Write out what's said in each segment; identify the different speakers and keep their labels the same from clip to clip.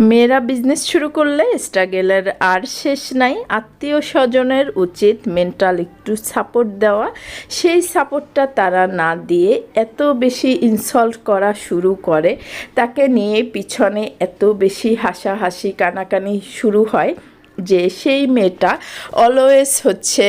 Speaker 1: মেয়েরা বিজনেস শুরু করলে স্ট্রাগেলের আর শেষ নাই। আত্মীয় স্বজনের উচিত মেন্টাল একটু সাপোর্ট দেওয়া। সেই সাপোর্টটা তারা না দিয়ে এত বেশি ইনসল্ট করা শুরু করে। তাকে নিয়ে পিছনে এত বেশি হাসাহাসি, কানাকানি শুরু হয়। যে সেই মেয়েটা অলওয়েজ হচ্ছে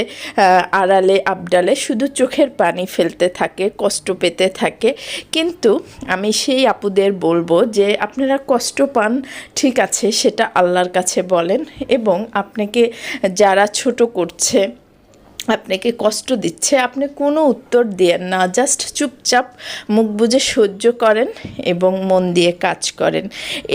Speaker 1: আড়ালে, আবডালে শুধু চোখের পানি ফেলতে থাকে, কষ্ট পেতে থাকে। কিন্তু আমি সেই আপুদের বলব যে, আপনারা কষ্ট পান, ঠিক আছে, সেটা আল্লাহর কাছে বলেন এবং আপনাকে যারা ছোট করছে, আপনাকে কষ্ট দিচ্ছে, আপনি কোনো উত্তর দেন না। জাস্ট চুপচাপ মুখ বুজে সহ্য করেন এবং মন দিয়ে কাজ করেন।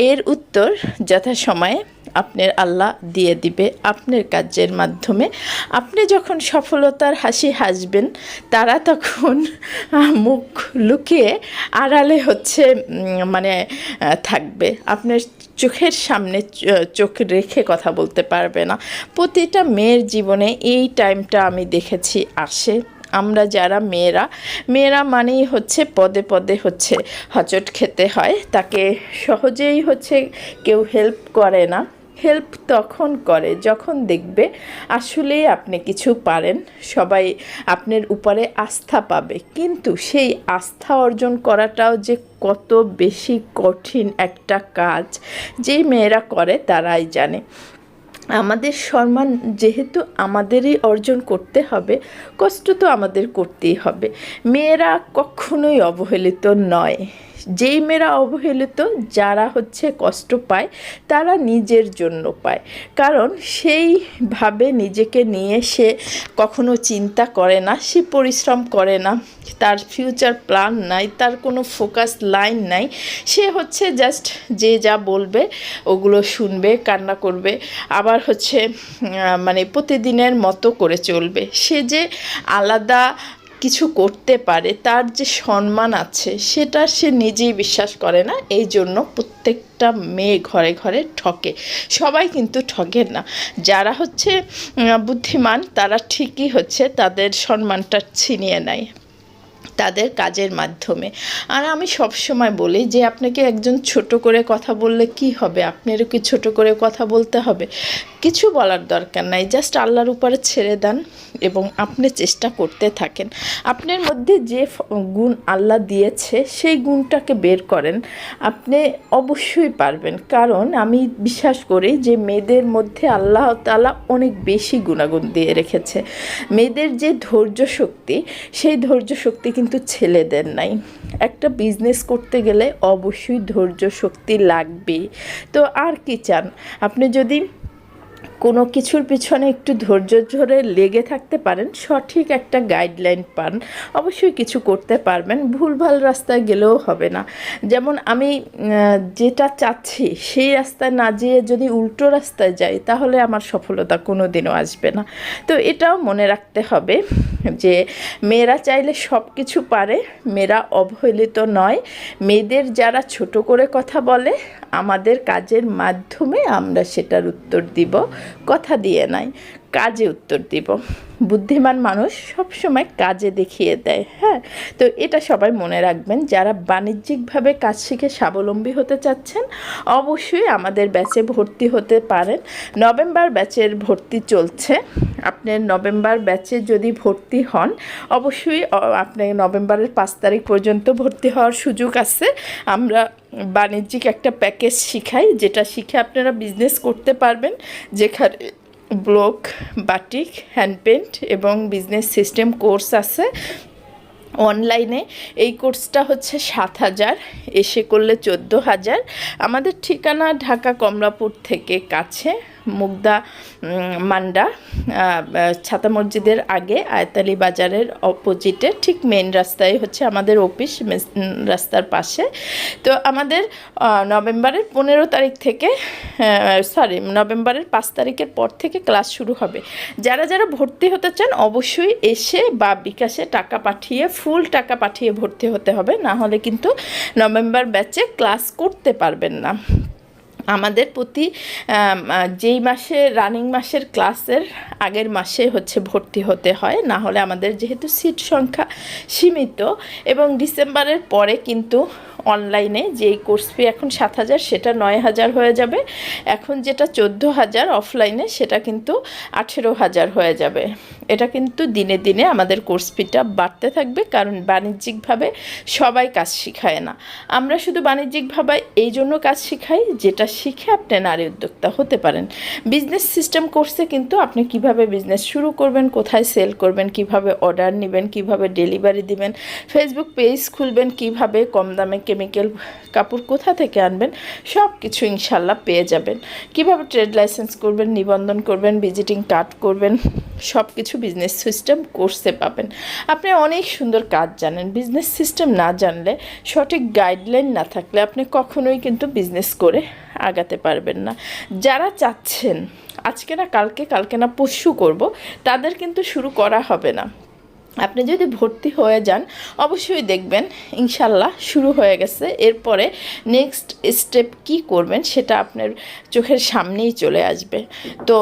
Speaker 1: এর উত্তর যথাসময়ে আপনার আল্লাহ দিয়ে দিবে আপনার কাজের মাধ্যমে। আপনি যখন সফলতার হাসি হাসবেন, তারা তখন মুখ লুকিয়ে আড়ালে হচ্ছে মানে থাকবে। আপনার চোখের সামনে চোখ রেখে কথা বলতে পারবে না। প্রতিটা মেয়ের জীবনে এই টাইমটা আমি দেখেছি আসে। আমরা যারা মেয়েরা মেয়েরা মানেই হচ্ছে পদে পদে হচ্ছে হচট খেতে হয়। তাকে সহজেই হচ্ছে কেউ হেল্প করে না। হেল্প তখন করে, যখন দেখবে আসলেই আপনি কিছু পারেন, সবাই আপনার উপরে আস্থা পাবে। কিন্তু সেই আস্থা অর্জন করাটাও যে কত বেশি কঠিন একটা কাজ, যেই মেয়েরা করে তারাই জানে। আমাদের সম্মান যেহেতু আমাদেরই অর্জন করতে হবে, কষ্ট তো আমাদের করতেই হবে। মেয়েরা কখনোই অবহেলিত নয়। যেই মেয়েরা অবহেলিত, যারা হচ্ছে কষ্ট পায়, তারা নিজের জন্য পায়। কারণ সেইভাবে নিজেকে নিয়ে সে কখনো চিন্তা করে না, সে পরিশ্রম করে না। তার ফিউচার প্ল্যান নাই, তার কোনো ফোকাস লাইন নাই। সে হচ্ছে জাস্ট যে যা বলবে, ওগুলো শুনবে, কান্না করবে। আবার হচ্ছে মানে প্রতিদিনের মতো করে চলবে। সে যে আলাদা কিছু করতে পারে, তার যে সম্মান আছে, সেটা সে নিজেই বিশ্বাস করে না। এই জন্য প্রত্যেকটা মেয়ে ঘরে ঘরে ঠকে। সবাই কিন্তু ঠকে না। যারা হচ্ছে বুদ্ধিমান, তারা ঠিকই হচ্ছে, তাদের সম্মানটা ছিনিয়ে নেয়। তাদের কাজের মাধ্যমে। আর আমি সব সময় বলি যে, আপনাকে একজন ছোট করে কথা বললে কি হবে? আপনারও কি ছোট করে কথা বলতে হবে? কিছু বলার দরকার নাই। জাস্ট আল্লাহর উপরে ছেড়ে দেন এবং আপনি চেষ্টা করতে থাকেন। আপনার মধ্যে যে গুণ আল্লাহ দিয়েছে, সেই গুণটাকে বের করেন। আপনি অবশ্যই পারবেন। কারণ আমি বিশ্বাস করি যে, মেয়েদের মধ্যে আল্লাহ তাআলা অনেক বেশি গুণাগুণ দিয়ে রেখেছে। মেয়েদের যে ধৈর্য শক্তি, সেই ধৈর্য শক্তি কিন্তু ছেলেদের নাই। একটা বিজনেস করতে গেলে অবশ্যই ধৈর্য শক্তি লাগবে তো আর কি চান? আপনি যদি কোনো কিছুর পিছনে একটু ধৈর্য ধরে লেগে থাকতে পারেন, সঠিক একটা গাইডলাইন পান, অবশ্যই কিছু করতে পারবেন, ভুলভাল রাস্তায় গেলেও হবে না। যেমন আমি যেটা চাচ্ছি, সেই রাস্তায় না যেয়ে যদি উল্টো রাস্তায় যাই, তাহলে আমার সফলতা কোনো দিনও আসবে না। তো এটাও মনে রাখতে হবে যে, মেয়েরা চাইলে সব কিছু পারে, মেয়েরা অবহেলিত নয়। মেয়েদের যারা ছোট করে কথা বলে, আমাদের কাজের মাধ্যমে আমরা সেটার উত্তর দিব। কথা দিয়ে নাই, কাজে উত্তর দিব। বুদ্ধিমান মানুষ সবসময় কাজে দেখিয়ে দেয় হ্যাঁ? তো এটা সবাই মনে রাখবেন, যারা বাণিজ্যিকভাবে কাজ শিখে স্বাবলম্বী হতে চাচ্ছেন, অবশ্যই আমাদের ব্যাচে ভর্তি হতে পারেন। নভেম্বর ব্যাচের ভর্তি চলছে। আপনি নভেম্বর ব্যাচে যদি ভর্তি হন, অবশ্যই আপনি নভেম্বরের পাঁচ তারিখ পর্যন্ত ভর্তি হওয়ার সুযোগ আছে। আমরা বাণিজ্যিক একটা প্যাকেজ শিখাই, যেটা শিখে আপনারা বিজনেস করতে পারবেন। যেখানে ব্লক বাটিক হ্যান্ডপেন্ট এবং বিজনেস সিস্টেম কোর্স আছে অনলাইনে এই কোর্সটা হচ্ছে সাত হাজার, এসে করলে চোদ্দ হাজার। আমাদের ঠিকানা ঢাকা কমলাপুর থেকে কাছে। মুগদা মান্ডা ছাতা মসজিদের আগে আয়তালি বাজারের অপোজিটে ঠিক মেন রাস্তায় হচ্ছে আমাদের অফিস রাস্তার পাশে। তো আমাদের নভেম্বরের পনেরো তারিখ থেকে সরি নভেম্বরের পাঁচ তারিখের পর থেকে ক্লাস শুরু হবে। যারা যারা ভর্তি হতে চান, অবশ্যই এসে বা বিকাশে টাকা পাঠিয়ে ফুল টাকা পাঠিয়ে ভর্তি হতে হবে। না হলে কিন্তু নভেম্বর ব্যাচে ক্লাস করতে পারবেন না। আমাদের প্রতি যেই মাসে রানিং মাসের ক্লাসের আগের মাসে হচ্ছে ভর্তি হতে হয়, না হলে আমাদের যেহেতু সিট সংখ্যা সীমিত এবং ডিসেম্বরের পরে কিন্তু অনলাইনে যেই কোর্স ফি এখন সাত হাজার, সেটা নয় হাজার হয়ে যাবে। এখন যেটা চোদ্দ হাজার অফলাইনে সেটা কিন্তু আঠেরো হাজার হয়ে যাবে। এটা কিন্তু দিনে দিনে আমাদের কোর্স ফিটা বাড়তে থাকবে, কারণ বাণিজ্যিকভাবে সবাই কাজ শিখায় না। আমরা শুধু বাণিজ্যিকভাবে এই জন্য কাজ শিখাই, যেটা শিখে আপনি নারী উদ্যোক্তা হতে পারেন। বিজনেস সিস্টেম কোর্সে কিন্তু আপনি কীভাবে বিজনেস শুরু করবেন, কোথায় সেল করবেন, কীভাবে অর্ডার নেবেন, কীভাবে ডেলিভারি দিবেন ফেসবুক পেজ খুলবেন, কীভাবে কম দামে কেমিক্যাল কাপড় কোথা থেকে আনবেন সব কিছু ইনশাল্লাহ পেয়ে যাবেন। কীভাবে ট্রেড লাইসেন্স করবেন, নিবন্ধন করবেন ভিজিটিং কার্ড করবেন সব কিছু বিজনেস সিস্টেম কোর্সে পাবেন। আপনি অনেক সুন্দর কাজ জানেন। বিজনেস সিস্টেম না জানলে সঠিক গাইডলাইন না থাকলে আপনি কখনোই কিন্তু বিজনেস করে আগাতে পারবেন না। যারা চাচ্ছেন, আজকে না, কালকে কালকে না, পরশু করব, তাদের কিন্তু শুরু করা হবে না। আপনি যদি ভর্তি হয়ে যান, অবশ্যই দেখবেন ইনশাল্লাহ শুরু হয়ে গেছে। এরপরে নেক্সট স্টেপ কি করবেন, সেটা আপনার চোখের সামনেই চলে আসবে। তো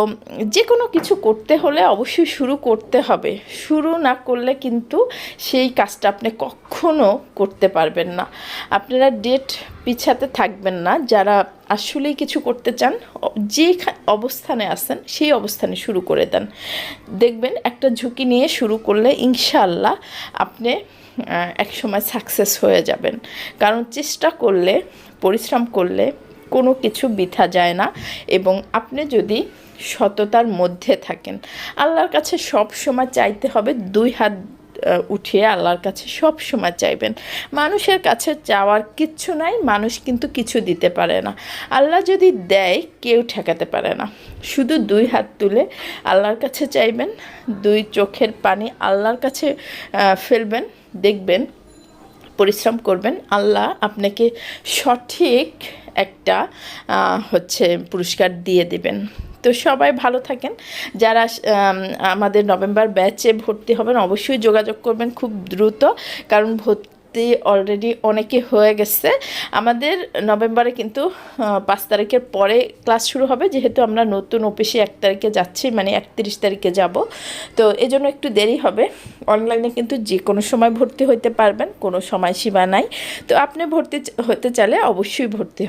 Speaker 1: যে কোনো কিছু করতে হলে অবশ্যই শুরু করতে হবে। শুরু না করলে কিন্তু সেই কাজটা আপনি কখনো করতে পারবেন না। আপনারা ডেট পিছাতে থাকবেন না। যারা আসলেই কিছু করতে চান, যে অবস্থানে আছেন, সেই অবস্থানে শুরু করে দেন। দেখবেন একটা ঝুঁকি নিয়ে শুরু করলে ইনশাআল্লাহ আপনি একসময় সাকসেস হয়ে যাবেন। কারণ চেষ্টা করলে, পরিশ্রম করলে কোনো কিছু বৃথা যায় না এবং আপনি যদি সততার মধ্যে থাকেন, আল্লাহর কাছে সব সময় চাইতে হবে দুই হাত উঠিয়ে আল্লাহর কাছে সব সময় চাইবেন। মানুষের কাছে চাওয়ার কিচ্ছু নাই, মানুষ কিন্তু কিছু দিতে পারে না। আল্লাহ যদি দেয়, কেউ ঠেকাতে পারে না। শুধু দুই হাত তুলে আল্লাহর কাছে চাইবেন, দুই চোখের পানি আল্লাহর কাছে ফেলবেন, দেখবেন, পরিশ্রম করবেন। আল্লাহ আপনাকে সঠিক একটা হচ্ছে পুরস্কার দিয়ে দেবেন। তো সবাই ভালো থাকেন। যারা আমাদের নভেম্বর ব্যাচে ভর্তি হবেন, অবশ্যই যোগাযোগ করবেন খুব দ্রুত, কারণ ভর্তি অলরেডি অনেকে হয়ে গেছে। আমাদের নভেম্বরে কিন্তু পাঁচ তারিখের পরে ক্লাস শুরু হবে, যেহেতু আমরা নতুন অফিসে এক তারিখে যাচ্ছি মানে একত্রিশ তারিখে যাব। তো এই জন্য একটু দেরি হবে। অনলাইনে কিন্তু যে কোনো সময় ভর্তি হতে পারবেন, কোনো সময়সীমা নাই। তো আপনি ভর্তি হতে চাইলে অবশ্যই ভর্তি